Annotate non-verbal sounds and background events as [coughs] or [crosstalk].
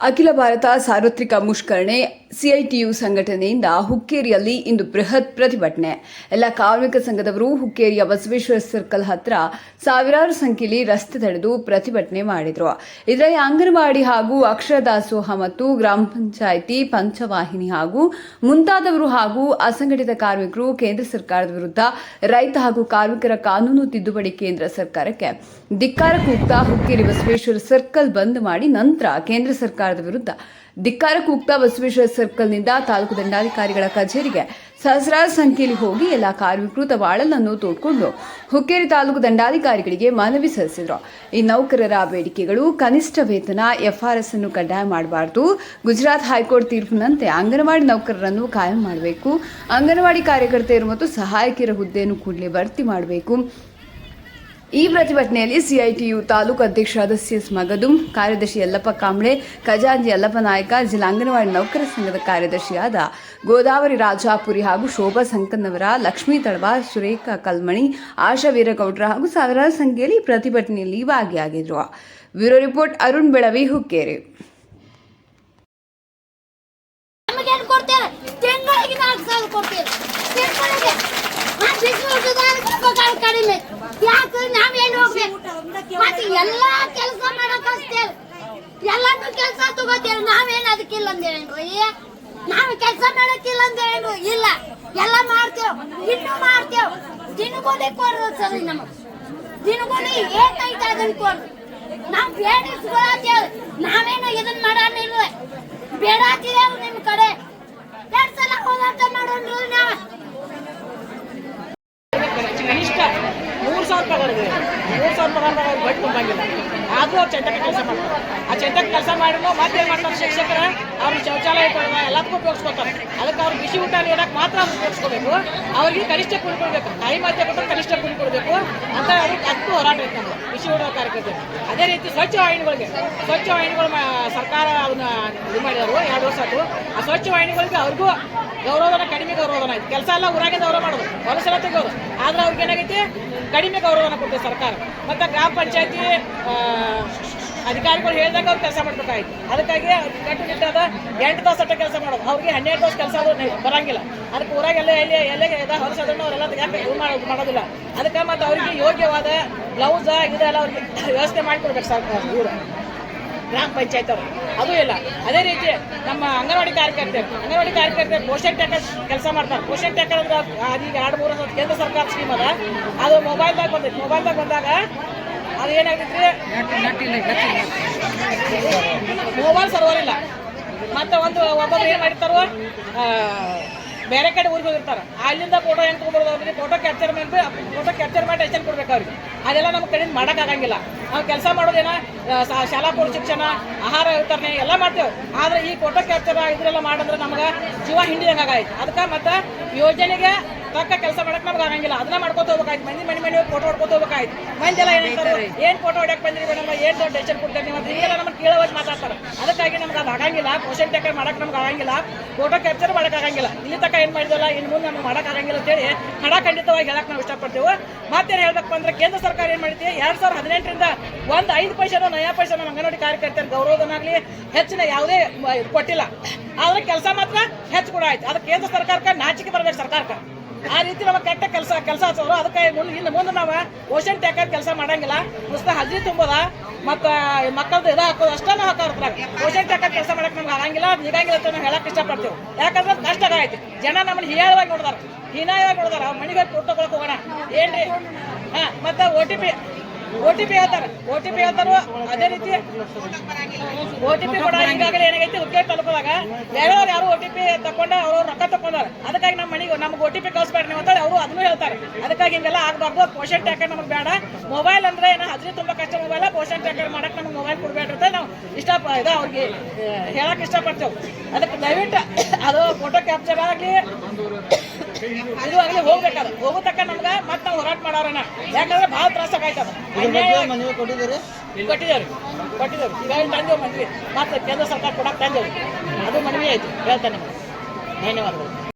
ಅಖಿಲ ಭಾರತ ಸಾರ್ವತ್ರಿಕ ಮುಷ್ಕರಣೆ ಸಿಐಟಿಯು ಸಂಘಟನೆಯಿಂದ ಹುಕ್ಕೇರಿಯಲ್ಲಿ ಇಂದು ಬೃಹತ್ ಪ್ರತಿಭಟನೆ. ಎಲ್ಲ ಕಾರ್ಮಿಕ ಸಂಘದವರು ಹುಕ್ಕೇರಿಯ ಬಸವೇಶ್ವರ ಸರ್ಕಲ್ ಹತ್ರ ಸಾವಿರಾರು ಸಂಖ್ಯೆಯಲ್ಲಿ ರಸ್ತೆ ತಡೆದು ಪ್ರತಿಭಟನೆ ಮಾಡಿದರು. ಇದರಲ್ಲಿ ಅಂಗನವಾಡಿ ಹಾಗೂ ಅಕ್ಷರ ದಾಸೋಹ ಮತ್ತು ಗ್ರಾಮ ಪಂಚಾಯಿತಿ ಪಂಚವಾಹಿನಿ ಹಾಗೂ ಮುಂತಾದವರು ಹಾಗೂ ಅಸಂಘಟಿತ ಕಾರ್ಮಿಕರು ಕೇಂದ್ರ ಸರ್ಕಾರದ ವಿರುದ್ಧ ರೈತ ಹಾಗೂ ಕಾರ್ಮಿಕರ ಕಾನೂನು ತಿದ್ದುಪಡಿ ಕೇಂದ್ರ ಸರ್ಕಾರಕ್ಕೆ ಧಿಕ್ಕಾರ ಕೂಗ್ತಾ ಹುಕ್ಕೇರಿ ಬಸವೇಶ್ವರ ಸರ್ಕಲ್ ಬಂದ್ ಮಾಡಿ ನಂತರ ಕೇಂದ್ರ ಸರ್ಕಾರದ ವಿರುದ್ಧ ಧಿಕ್ಕಾರ ಕೂಗ್ತಾ ಬಸವೇಶ್ವರ ಸರ್ಕಲ್ನಿಂದ ತಾಲೂಕು ದಂಡಾಧಿಕಾರಿಗಳ ಕಚೇರಿಗೆ ಸಹಸ್ರಾರು ಸಂಖ್ಯೆಯಲ್ಲಿ ಹೋಗಿ ಎಲ್ಲ ಕಾರ್ಮಿಕರು ತಮ್ಮ ಅಳಲನ್ನು ತೋಡ್ಕೊಂಡು ಹುಕ್ಕೇರಿ ತಾಲೂಕು ದಂಡಾಧಿಕಾರಿಗಳಿಗೆ ಮನವಿ ಸಲ್ಲಿಸಿದರು. ಈ ನೌಕರರ ಬೇಡಿಕೆಗಳು ಕನಿಷ್ಠ ವೇತನ ಎಫ್ಆರ್ಎಸ್ ಅನ್ನು ಕಡ್ಡಾಯ ಮಾಡಬಾರದು. ಗುಜರಾತ್ ಹೈಕೋರ್ಟ್ ತೀರ್ಪಿನಂತೆ ಅಂಗನವಾಡಿ ನೌಕರರನ್ನು ಕಾಯಂ ಮಾಡಬೇಕು. ಅಂಗನವಾಡಿ ಕಾರ್ಯಕರ್ತೆಯರು ಮತ್ತು ಸಹಾಯಕಿಯರ ಹುದ್ದೆಯನ್ನು ಕೂಡಲೇ ಭರ್ತಿ ಮಾಡಬೇಕು. ಈ ಪ್ರತಿಭಟನೆಯಲ್ಲಿ ಸಿಐಟಿಯು ತಾಲೂಕು ಅಧ್ಯಕ್ಷ ಸದಸ್ಯ ಮಗದುಂ, ಕಾರ್ಯದರ್ಶಿ ಯಲ್ಲಪ್ಪ ಕಾಂಬ್ಳೆ ಖಜಾಂಜಿ ಯಲ್ಲಪ್ಪ ನಾಯಕ, ಜಿಲ್ಲಾ ಅಂಗನವಾಡಿ ನೌಕರ ಸಂಘದ ಕಾರ್ಯದರ್ಶಿಯಾದ ಗೋದಾವರಿ ರಾಜಾಪುರಿ ಹಾಗೂ ಶೋಭಾ ಸಂಕನ್ನವರ, ಲಕ್ಷ್ಮೀ ತಳವ ಸುರೇಖಾ ಕಲ್ಮಣಿ, ಆಶಾ ವೀರಗೌಡ್ರ ಹಾಗೂ ಸಾವಿರಾರು ಸಂಖ್ಯೆಯಲ್ಲಿ ಪ್ರತಿಭಟನೆಯಲ್ಲಿ ಭಾಗಿಯಾಗಿದ್ರು. Bureau report Arun Belavi, Hukkeri. ಕಡಿಮೆ. ಯಾಕೆ ನಾವೇನು ಹೋಗ್ಬೇಕು? ಮತ್ತೆ ಎಲ್ಲಾ ಕೆಲಸ ಮಾಡಕ್ ಹಚ್ತೇವೆ ಎಲ್ಲಾನು ಕೆಲಸ ತಗೋತೇವೆ ನಾವೇನು ಅದಕ್ಕಿಲ್ಲ ಅಂದೇನು ಏ, ನಾವು ಕೆಲಸ ಮಾಡಕ್ಕಿಲ್ಲ ಅಂದೇನು ಇಲ್ಲ. ಎಲ್ಲ ಮಾಡ್ತೇವ್. ಇನ್ನು ಮಾಡ್ತೇವ್. ದಿನಗೂಲಿ ಕೊಡ್ರಿ ಸರಿ ನಮಗ್. ದಿನಗೂಲಿ ಏಕೈತೆ ಅದನ್ನ ಕೊಡ್ರಿ. ನಾವ್ ಬೇಡಿಸ್ಕೊಳತ್ತೇವ್. ನಾವೇನು ಇದನ್ನ ಬೇಡ ಬೇಡಾತಿದೇವ್ ನಿಮ್ ಕಡೆ ಎರಡ್ ಸಲ ಹೋರಾಟ ಮಾಡೋಣ ನಾವ್ ಕನಿಷ್ಠ ಮೂರು ಸಾವಿರ ಪಗಾರ ಇದೆ ಮೂರು ಸಾವಿರ ಪಗಾರದಾಗ ಅವ್ರು ಬಟ್ ತುಂಬಂಗಿಲ್ಲ ಆದರೂ ಅವ್ರು ಚಂದಕ್ಕೆ ಕೆಲಸ ಮಾಡ್ತಾರೆ. ಆ ಚಂದಕ್ಕೆ ಕೆಲಸ ಮಾಡಿದ್ರು, ಮತ್ತೆ ಮಾಡ್ತಾರೆ ಶಿಕ್ಷಕರ? ಅವ್ರು ಶೌಚಾಲಯ ಕೊಡುವ ಎಲ್ಲದಕ್ಕೂ ಉಪಯೋಗಿಸ್ಕೊತಾರೆ. ಅದಕ್ಕೆ ಅವ್ರು ಬಿಸಿ ಊಟ ನೀಡಕ್ಕೆ ಮಾತ್ರ ಅವ್ರು ಉಪಯೋಗಿಸ್ಕೋಬೇಕು. ಅವ್ರಿಗೆ ಕನಿಷ್ಠ ಕೂಲಿ ಕೊಡಬೇಕು ತಾಯಿ ಮಾತೆ ಕೊಟ್ಟು ಕನಿಷ್ಠ ಕೂಲಿ ಕೊಡಬೇಕು ಅಂತ ಅವ್ರಿಗೆ ಅದಕ್ಕೂ ಹೋರಾಟ ಇತ್ತು ಬಿಸಿ ಊಟ ಕಾರ್ಯಕರ್ತರು ಅದೇ ರೀತಿ ಸ್ವಚ್ಛ ವಾಹಿನಿಗಳಿಗೆ. ಸ್ವಚ್ಛ ವಾಹಿನಿಗಳು ಸರ್ಕಾರ ಅವನ್ನ ಇದು ಮಾಡಿದವರು, ಎರಡು ವರ್ಷ ಆಯ್ತು. ಆ ಸ್ವಚ್ಛ ವಾಹಿನಿಗಳಿಗೆ ಅವ್ರಿಗೂ ಗೌರವನ ಕಡಿಮೆ ಗೌರವನ ಆಯ್ತು. ಕೆಲಸ ಎಲ್ಲ ಊರಾಗಿಂದ ಗೌರವ ಮಾಡೋದು. ಹೊಲಸೆಲ್ಲ ತೆಗೋದು ಆದ್ರೆ ಅವ್ರಿಗೆ ಏನಾಗೈತಿ? ಕಡಿಮೆ ಗೌರವನ ಕೊಡ್ತೇವೆ ಸರ್ಕಾರ. ಮತ್ತು ಗ್ರಾಮ ಪಂಚಾಯತಿ ಅಧಿಕಾರಿಗಳು ಹೇಳಿದಾಗ ಅವ್ರು ಕೆಲಸ ಮಾಡ್ಬೇಕಾಯ್ತು. ಅದಕ್ಕಾಗಿ ಕಟ್ಟುನಿಟ್ಟಾದ ಎಂಟು ತಾಸು ಅಟ್ಟ ಕೆಲಸ ಮಾಡೋದು. ಅವ್ರಿಗೆ ಹನ್ನೆರಡು ತಾಸು ಕೆಲಸ ನೆ- ಬರಂಗಿಲ್ಲ. ಅದಕ್ಕೆ ಊರಾಗೆಲ್ಲ ಎಲ್ಲಿ ಎಲ್ಲೇ ಇದೆ ಹೊಲಸದನ್ನು ಅವರೆಲ್ಲ ಯಾಕೆ ಇದು ಮಾಡೋದು ಮಾಡೋದಿಲ್ಲ. ಅದಕ್ಕೆ ಮತ್ತು ಅವರಿಗೆ ಯೋಗ್ಯವಾದ ಬ್ಲೌಸ್ ಇದೆಲ್ಲ ಅವ್ರಿಗೆ [coughs] ವ್ಯವಸ್ಥೆ ಮಾಡಿಕೊಡ್ಬೇಕು ಸರ್ಕಾರ ಇವರು ಗ್ರಾಮ ಪಂಚಾಯತ್ ಅವರು. ಅದು ಇಲ್ಲ. ಅದೇ ರೀತಿ ನಮ್ಮ ಅಂಗನವಾಡಿ ಕಾರ್ಯಕರ್ತರು ಅಂಗನವಾಡಿ ಕಾರ್ಯಕರ್ತರು ಪೋಷಣ್ ಟ್ಯಾಕರ್ ಕೆಲಸ ಮಾಡ್ತಾರೆ. ಪೋಷಣ್ ಟ್ಯಾಕರ್ ಅಂದ್ರೆ ಅದೀಗ ಎರಡು, ಮೂರು ಕೇಂದ್ರ ಸರ್ಕಾರ ಸ್ಕೀಮ್ ಅದ. ಅದು ಮೊಬೈಲ್ದಾಗ ಬಂದೈತಿ. ಮೊಬೈಲ್ದಾಗ ಬಂದಾಗ ಅದು ಏನಾಗ್ತೈತ್ರಿ ಮೊಬೈಲ್ ಸರ್ವರ್ ಇಲ್ಲ. ಮತ್ತೆ ಒಂದು ಒಬ್ಬರು ಏನು ಮಾಡಿರ್ತಾರೋ ಬೇರೆ ಕಡೆ ಊರಿಗೆ ಹೋಗಿರ್ತಾರೆ. ಅಲ್ಲಿಂದ ಫೋಟೋ ಹೆಂಗೆ ತೊಗೊಂಡ್ಬರೋದು ಫೋಟೋ ಕ್ಯಾಪ್ಚರ್ ಮಾಡಿ ಫೋಟೋ ಕ್ಯಾಪ್ಚರ್ ಮಾಡಿ ಟೆನ್ಷನ್ ಕೊಡ್ಬೇಕು ಅವ್ರಿಗೆ. ಅದೆಲ್ಲ ನಮ್ಮ ಕಡೆಯಿಂದ ಮಾಡೋಕ್ಕಾಗಂಗಿಲ್ಲ ನಾವು ಕೆಲಸ ಮಾಡೋದೇನ ಶಾಲಾ ಪೂರ್ವ ಶಿಕ್ಷಣ, ಆಹಾರ ವಿತರಣೆ ಎಲ್ಲ ಮಾಡ್ತೇವೆ. ಆದ್ರೆ ಈ ಫೋಟೋ ಕ್ಯಾಪ್ಚರ್ ಇದ್ರೆಲ್ಲ ಮಾಡಂದ್ರೆ ನಮ್ಗೆ ಜೀವ ಹಿಂಡಿದಂಗೆ ಆಗೈತೆ ಅದಕ್ಕೆ ಮತ್ತೆ ಯೋಜನೆಗೆ ತಕ್ಕ ಕೆಲಸ ಮಾಡಕ್ ನಮ್ಗೆ ಆಗಂಗಿಲ್ಲ. ಅದನ್ನ ಮಾಡ್ಕೊತ ಹೋಗ್ಬೇಕಾಯ್ತು. ಮಂದಿ ಮನೆ ಮನೆ ಫೋಟೋ ಹೊಡ್ಕೊತ ಹೋಗ್ಬೇಕಾಯ್ತು. ಮಂದಿ ಎಲ್ಲ ಏನಂತಾರೆ ಏನ್ ಫೋಟೋ ಹೊಡ್ಯಕ್ ಬಂದ್ರಿ ಮೇಡಮ್? ಏನ್ ದೊಡ್ಡ ಟೆನ್ಷನ್ ಕೊಡ್ತಾರೆ ನೀವು? ಹೀಗೆಲ್ಲ ನಮ್ಗೆ ಕೇಳೋವಾಗಿ ಮಾತಾಡ್ತಾರೆ. ಅದಕ್ಕಾಗಿ ನಮ್ಗೆ ಅದು ಆಗಂಗಿಲ್ಲ. ಕ್ವಶನ್ ಟೇಕರ್ ಮಾಡಕ್ ನಮ್ಗೆ ಆಗಂಗಿಲ್ಲ. ಫೋಟೋ ಕ್ಯಾಪ್ಚರ್ ಮಾಡಕ್ ಆಗಂಗಿಲ್ಲ. ಇಲ್ಲಿ ತಕ ಏನ್ ಮಾಡಿದಲ್ಲ ಇನ್ನು ಮುಂದೆ ನಮ್ಗೆ ಮಾಡಕ್ ಆಗಂಗಿಲ್ಲ ಅಂತೇಳಿ ಹಣ ಖಂಡಿತವಾಗಿ ಹೇಳಕ್ ನಾವು ಇಷ್ಟಪಡ್ತೇವೆ. ಮತ್ತೇನು ಹೇಳ್ಬೇಕು ಅಂದ್ರೆ ಕೇಂದ್ರ ಸರ್ಕಾರ ಏನ್ ಮಾಡಿದೆ? ಎರಡ್ ಸಾವಿರದ ಹದಿನೆಂಟರಿಂದ ಒಂದು ಐದು ಪೈಸೆನೋ ನಯಾ ಪೈಸೆ ನಮ್ಮ ಅಂಗನವಾಡಿ ಕಾರ್ಯಕರ್ತರ ಗೌರವಧನಾಗ್ಲಿ ಹೆಚ್ಚಿನ ಯಾವುದೇ ಕೊಟ್ಟಿಲ್ಲ. ಆದ್ರೆ ಕೆಲಸ ಮಾತ್ರ ಹೆಚ್ಚು ಕೂಡ ಆಯ್ತು. ಅದು ಕೇಂದ್ರ ಸರ್ಕಾರಕ್ಕೆ ನಾಚಿಕೆ ಬರ್ಬೇಕು ಸರ್ಕಾರಕ್ಕೆ. ಆ ರೀತಿ ನಮ್ಮ ಕೆಟ್ಟ ಕೆಲಸ ಕೆಲಸ ಹಚ್ಚೋರು. ಅದಕ್ಕೆ ಮುಂದೆ ಇನ್ನು ಮುಂದೆ ನಾವು ಓಷನ್ ಟ್ಯಾಕರ್ ಕೆಲಸ ಮಾಡಂಗಿಲ್ಲ. ಮುಸ್ತ ಹಜರಿ ತುಂಬೋದ. ಮತ್ತು ಮಕ್ಕಳದ್ದು ಇದು ಹಾಕೋದು ಅಷ್ಟೇ ನಾವು ಹಾಕೋರ್ತಾರ ಓಷನ್ ಟ್ಯಾಕರ್ ಕೆಲಸ ಮಾಡಕ್ ನಮ್ಗೆ ಆಗಂಗಿಲ್ಲ ನಿಗಂಗಿಲ್ಲ ಅಂತ ನಾವು ಹೇಳಕ್ ಇಷ್ಟಪಡ್ತೀವಿ. ಯಾಕಂದ್ರೆ ಕಷ್ಟ ಆಯ್ತು ಜನ ನಮ್ಮನ್ನ ಹೀಯಾಳವಾಗಿ ನೋಡ್ದಾರ. ಹೀನಾಯವಾಗಿ ನೋಡ್ದಾರ. ಅವ್ರ ಮನೆಗೆ ಕೊಟ್ಟು ಹೋಗೋಣ. ಏನ್ರಿ? ಹಾ, ಮತ್ತೆ O T P O T P ಹೇಳ್ತಾರೆ. ಟಿ ಅದೇ ರೀತಿ ಓ ಟಿ ಪಿ ಕೂಡ ಈಗಾಗಲೇ ಏನಾಗೈತಿ ಹುಕ್ಕೇರಿ ತಲುಪದಾಗ ಬೇರೆಯವ್ರು ಯಾರು ಓ ಟಿ ಪಿ ತಕೊಂಡ ಅವ್ರವ್ರು ರೊಕ್ಕ ತಕೊಂಡಾರ ಅದಕ್ಕಾಗಿ ನಮ್ಮ ಮನೆಗೆ ನಮ್ಗೆ ಓ ಟಿ ಪಿ ನೀವು ಅಂತೇಳಿ ಅವರು ಅದನ್ನು ಹೇಳ್ತಾರೆ. ಅದಕ್ಕಾಗಿ ಹಿಂಗೆಲ್ಲ ಆಗಬಾರ್ದು. ಪೋಷನ್ ಟ್ಯಾಕರ್ ನಮಗೆ ಬೇಡ. ಮೊಬೈಲ್ ಅಂದ್ರೆ ಏನೋ ಹಜರಿ ತುಂಬ ಕಷ್ಟ ಮೊಬೈಲ್ ಪೋಷನ್ ಟ್ಯಾಕರ್ ಮಾಡಕ್ ನಮ್ಗೆ ಮೊಬೈಲ್ ಕೊಡ್ಬೇಡ್ರಿ ಅಂತ ನಾವು ಇಷ್ಟ ಇದು ಅವ್ರಿಗೆ ಹೇಳಕ್ಕೆ ಹೇಳಕ್ ಇಷ್ಟಪಡ್ತೇವೆ. ಅದಕ್ಕೆ ದಯವಿಟ್ಟು ಅದು ಫೋಟೋ ಕ್ಯಾಪ್ಚರ್ ಆಗಲಿ. ಇದು ಆಗಲಿ ಹೋಗ್ಬೇಕಾದ್ರೆ ಹೋಗೋ ತಕ್ಕ ನಮ್ಗೆ ಮತ್ತೆ ನಾವು ಹೋರಾಟ ಮಾಡೋರನ್ನ ಯಾಕಂದ್ರೆ ಭಾಳ ತ್ರಾಸ ಆಗಾಯ್ತದ ಮನವಿ ಕೊಟ್ಟಿದ್ದೀರಿ? ಕೊಟ್ಟಿದ್ದೇವೆ ಕೊಟ್ಟಿದ್ದೇವೆ ಈಗ ತಂದೇವು ಮದ್ವೆ ಮತ್ತೆ ಕೇಂದ್ರ ಸರ್ಕಾರ ಕೊಡಕ್ಕೆ ತಂದೇವು ಅದು ಮನವಿ ಆಯ್ತು. ಹೇಳ್ತಾನೆ ನಿಮಗೆ. ಧನ್ಯವಾದಗಳು.